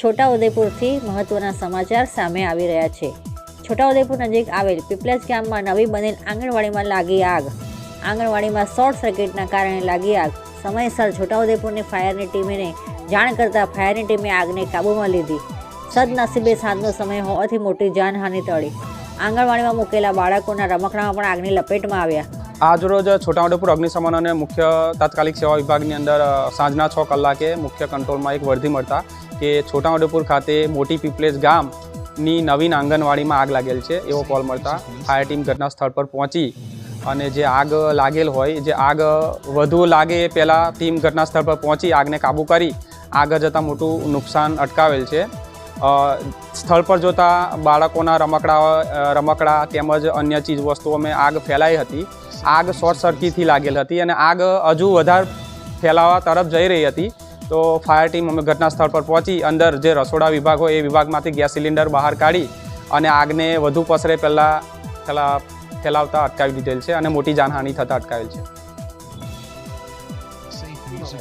છોટાઉદેપુરથી મહત્વના સમાચાર સામે આવી રહ્યા છે. છોટાઉદેપુર નજીક આવેલ પીપલેજ ગામમાં નવી બનેલ આંગણવાડીમાં લાગી આગ. આંગણવાડીમાં શોર્ટ સર્કિટના કારણે લાગી આગ. સમયસર છોટાઉદેપુરની ફાયરની ટીમને જાણ કરતાં ફાયરની ટીમે આગને કાબૂમાં લીધી. સદનસીબે સાંજનો સમય હોવાથી મોટી જાનહાનિ ટળી. આંગણવાડીમાં મૂકેલા બાળકોના રમકડામાં પણ આગની લપેટમાં આવ્યા. આજરોજ છોટાઉદેપુર અગ્નિશમન અને મુખ્ય તાત્કાલિક સેવા વિભાગની અંદર સાંજના છ કલાકે મુખ્ય કંટ્રોલમાં એક વર્ધી મળતા કે છોટાઉદેપુર ખાતે મોટી પીપલેજ ગામની નવીન આંગણવાડીમાં આગ લાગેલ છે, એવો કોલ મળતા ફાયર ટીમ ઘટના સ્થળ પર પહોંચી અને જે આગ લાગેલ હોય, જે આગ વધુ લાગે એ પહેલાં ટીમ ઘટના સ્થળ પર પહોંચી આગને કાબૂ કરી આગળ જતાં મોટું નુકસાન અટકાવેલ છે. સ્થળ પર જોતાં બાળકોના રમકડા રમકડા તેમજ અન્ય ચીજ વસ્તુઓમાં આગ ફેલાઈ હતી. આગ શોર્ટ સર્કિટથી લાગેલ હતી અને આગ હજુ વધારે ફેલાવા તરફ જઈ રહી હતી. તો ફાયર ટીમ અમે ઘટના સ્થળ પર પહોંચી, અંદર જે રસોડા વિભાગ હોય એ વિભાગમાંથી ગેસ સિલિન્ડર બહાર કાઢી અને આગને વધુ પસરે પહેલાં પેલા ફેલાવતા અટકાવી દીધેલ છે અને મોટી જાનહાનિ થતાં અટકાવેલ છે.